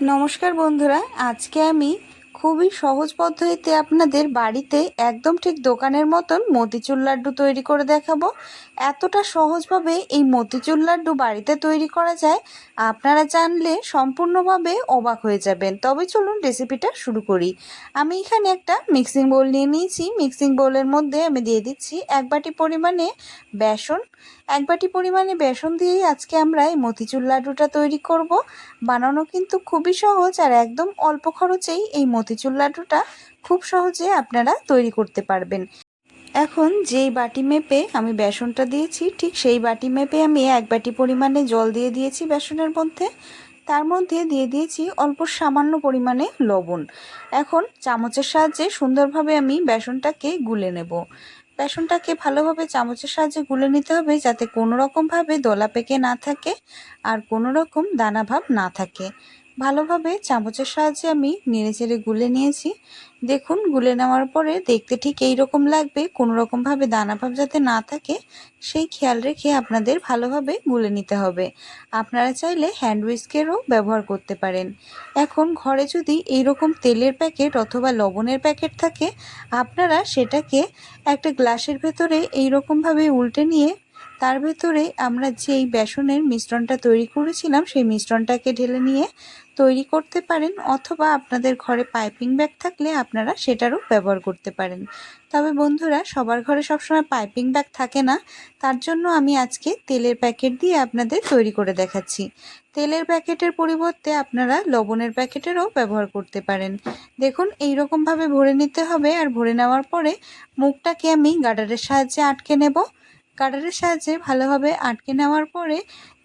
নমস্কার বন্ধুরা আজকে আমি খুবই সহজ পদ্ধতিতে আপনাদের বাড়িতে একদম ঠিক দোকানের মতন মতিচুর লাড্ডু তৈরি করে দেখাবো। এতটা সহজভাবে এই মতিচুর লাড্ডু বাড়িতে তৈরি করা যায়, আপনারা জানলে সম্পূর্ণভাবে অবাক হয়ে যাবেন। তবে চলুন রেসিপিটা শুরু করি। আমি এখানে একটা মিক্সিং বোল নিয়ে নিয়েছি। মিক্সিং বোলের মধ্যে আমি দিয়ে দিচ্ছি এক বাটি পরিমাণে বেসন। এক বাটি পরিমাণে বেসন দিয়েই আজকে আমরা এই মতিচুর লাড্ডুটা তৈরি করব। বানানো কিন্তু খুবই সহজ আর একদম অল্প খরচেই এই মতিচুর লাড্ডুটা খুব সহজে আপনারা তৈরি করতে পারবেন। এখন যেই বাটি মেপে আমি বেসনটা দিয়েছি, ঠিক সেই বাটি মেপে আমি এক বাটি পরিমাণে জল দিয়ে দিয়েছি বেসনের মধ্যে। তার মধ্যে দিয়ে দিয়েছি অল্প সামান্য পরিমাণে লবণ। এখন চামচের সাহায্যে সুন্দরভাবে আমি বেসনটাকে গুলে নেব। বেসনটাকে ভালোভাবে চামচের সাহায্যে গুলে নিতে হবে যাতে কোনো রকমভাবে দলা পেকে না থাকে আর কোনো রকম দানাভাব না থাকে। ভালোভাবে চামচের সাহায্যে আমি নেড়ে চেড়ে গুলে নিয়েছি। দেখুন, গুলে নেওয়ার পরে দেখতে ঠিক এই রকম লাগবে কোনো রকমভাবে দানাভাব যাতে না থাকে, সেই খেয়াল রেখে আপনাদের ভালোভাবে গুলে নিতে হবে। আপনারা চাইলে হ্যান্ড উইস্কেরও ব্যবহার করতে পারেন। এখন ঘরে যদি এই রকম তেলের প্যাকেট অথবা লবণের প্যাকেট থাকে, আপনারা সেটাকে একটা গ্লাসের ভেতরে এই রকমভাবে উল্টে নিয়ে তার ভেতরে আমরা যেই বেসনের মিশ্রণটা তৈরি করেছিলাম, সেই মিশ্রণটাকে ঢেলে নিয়ে তৈরি করতে পারেন অথবা আপনাদের ঘরে পাইপিং ব্যাগ থাকলে আপনারা সেটারও ব্যবহার করতে পারেন। তবে বন্ধুরা, সবার ঘরে সবসময় পাইপিং ব্যাগ থাকে না, তার জন্য আমি আজকে তেলের প্যাকেট দিয়ে আপনাদের তৈরি করে দেখাচ্ছি। তেলের প্যাকেটের পরিবর্তে আপনারা লবণের প্যাকেটেরও ব্যবহার করতে পারেন। দেখুন এই রকমভাবে ভরে নিতে হবে আর ভরে নেওয়ার পরে মুখটাকে আমি গাডারের সাহায্যে আটকে নেব। গাডারের সাহায্যে ভালোভাবে আটকে নেওয়ার পরে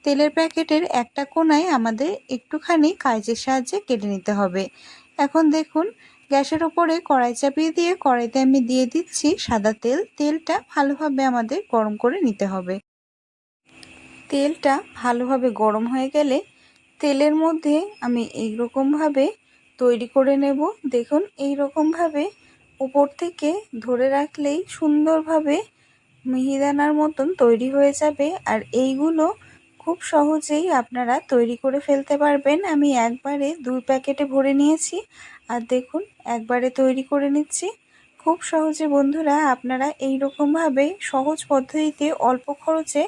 তেলের প্যাকেটের একটা কোনায় আমাদের একটুখানি কাঁচের সাহায্যে কেটে নিতে হবে। এখন দেখুন, গ্যাসের ওপরে কড়াই চাপিয়ে দিয়ে কড়াইতে আমি দিয়ে দিচ্ছি সাদা তেল। তেলটা ভালোভাবে আমাদের গরম করে নিতে হবে। তেলটা ভালোভাবে গরম হয়ে গেলে তেলের মধ্যে আমি এই রকমভাবে তৈরি করে নেব। দেখুন এই রকমভাবে উপর থেকে ধরে রাখলেই সুন্দরভাবে মিহিদানার মতন তৈরি হয়ে যাবে আর এইগুলো খুব সহজেই আপনারা তৈরি করে ফেলতে পারবেন। আমি একবারে দুই প্যাকেটে ভরে নিয়েছি। আর দেখুন, একবারে তৈরি করে নিচ্ছি। খুব সহজে বন্ধুরা, আপনারা এই রকমভাবে সহজ পদ্ধতিতে অল্প খরচে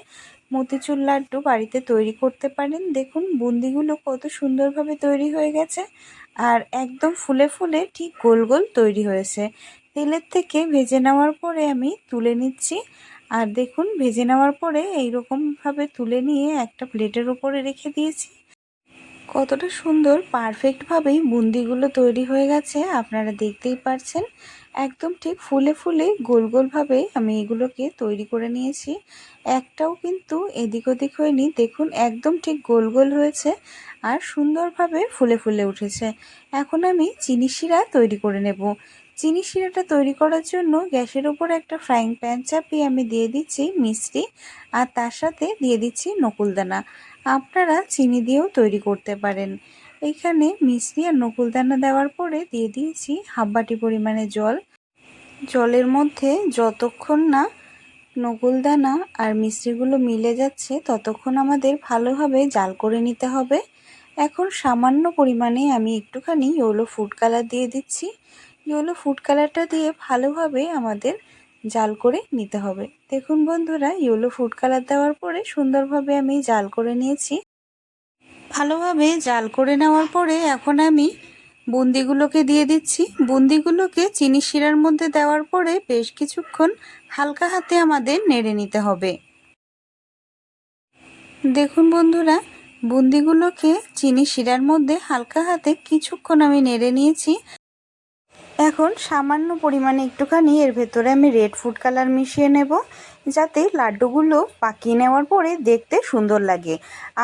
মতিচুর লাড্ডু বাড়িতে তৈরি করতে পারেন। দেখুন, বুন্দিগুলো কত সুন্দরভাবে তৈরি হয়ে গেছে। আর একদম ফুলে ফুলে ঠিক গোল গোল তৈরি হয়েছে। তেলের থেকে ভেজে নেওয়ার পরে আমি তুলে নিচ্ছি। আর দেখুন, ভেজে নেওয়ার পরে এই রকমভাবে তুলে নিয়ে একটা প্লেটের ওপরে রেখে দিয়েছি। কতটা সুন্দর, পারফেক্টভাবেই বুন্দিগুলো তৈরি হয়ে গেছে, আপনারা দেখতেই পারছেন। একদম ঠিক ফুলে ফুলে গোল গোলভাবে আমি এগুলোকে তৈরি করে নিয়েছি। একটাও কিন্তু এদিক ওদিক হয়নি, দেখুন একদম ঠিক গোল গোল হয়েছে আর সুন্দরভাবে ফুলে ফুলে উঠেছে। এখন আমি চিনি শিরা তৈরি করে নেব। চিনি শিরাটা তৈরি করার জন্য গ্যাসের উপর একটা ফ্রাইং প্যান চাপিয়ে আমি দিয়ে দিচ্ছি মিষ্টি, আর তার সাথে দিয়ে দিচ্ছি নকুলদানা। আপনারা চিনি দিয়েও তৈরি করতে পারেন। এখানে মিষ্টি আর নকুলদানা দেওয়ার পরে দিয়ে দিয়েছি হাফ বাটি পরিমাণে জল। জলের মধ্যে যতক্ষণ না নকুলদানা আর মিষ্টিগুলো মিলে যাচ্ছে, ততক্ষণ আমাদের ভালোভাবে জাল করে নিতে হবে। এখন সামান্য পরিমাণে আমি একটুখানি ইয়েলো ফুড কালার দিয়ে দিচ্ছি। ইয়েলো ফুড কালারটা দিয়ে ভালোভাবে আমাদের জাল করে নিতে হবে। দেখুন বন্ধুরা ইয়েলো ফুড কালার দেওয়ার পরে সুন্দরভাবে আমি জাল করে নিয়েছি। ভালোভাবে জাল করে নেওয়ার পরে এখন আমি বুন্দিগুলোকে দিয়ে দিচ্ছি। বুন্দিগুলোকে চিনি শিরার মধ্যে দেওয়ার পরে বেশ কিছুক্ষণ হালকা হাতে আমাদের নেড়ে নিতে হবে। দেখুন বন্ধুরা, বুন্দিগুলোকে চিনি শিরার মধ্যে হালকা হাতে কিছুক্ষণ আমি নেড়ে নিয়েছি। এখন সামান্য পরিমাণে একটুখানি এর ভেতরে আমি রেড ফুড কালার মিশিয়ে নেব, যাতে লাড্ডুগুলো পাকিয়ে নেওয়ার পরে দেখতে সুন্দর লাগে।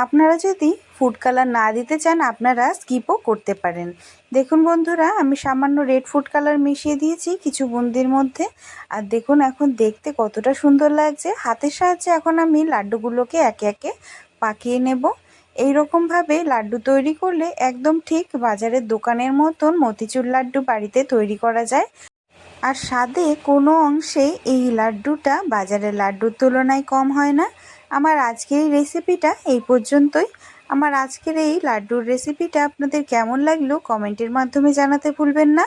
আপনারা যদি ফুড কালার না দিতে চান, আপনারা স্কিপও করতে পারেন। দেখুন বন্ধুরা, আমি সামান্য রেড ফুড কালার মিশিয়ে দিয়েছি কিছু বুন্দির মধ্যে। আর দেখুন এখন দেখতে কতটা সুন্দর লাগছে। হাতের সাহায্যে এখন আমি লাড্ডুগুলোকে একে একে পাকিয়ে নেব। এই রকমভাবে লাড্ডু তৈরি করলে একদম ঠিক বাজারের দোকানের মতন মতিচুর লাড্ডু বাড়িতে তৈরি করা যায়। আর স্বাদে কোনো অংশে এই লাড্ডুটা বাজারের লাড্ডুর তুলনায় কম হয় না। আমার আজকের এই রেসিপিটা এই পর্যন্তই। আমার আজকের এই লাড্ডুর রেসিপিটা আপনাদের কেমন লাগল কমেন্টের মাধ্যমে জানাতে ভুলবেন না।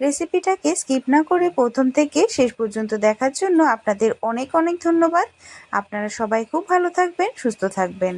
রেসিপিটাকে স্কিপ না করে প্রথম থেকে শেষ পর্যন্ত দেখার জন্য আপনাদের অনেক অনেক ধন্যবাদ। আপনারা সবাই খুব ভালো থাকবেন, সুস্থ থাকবেন।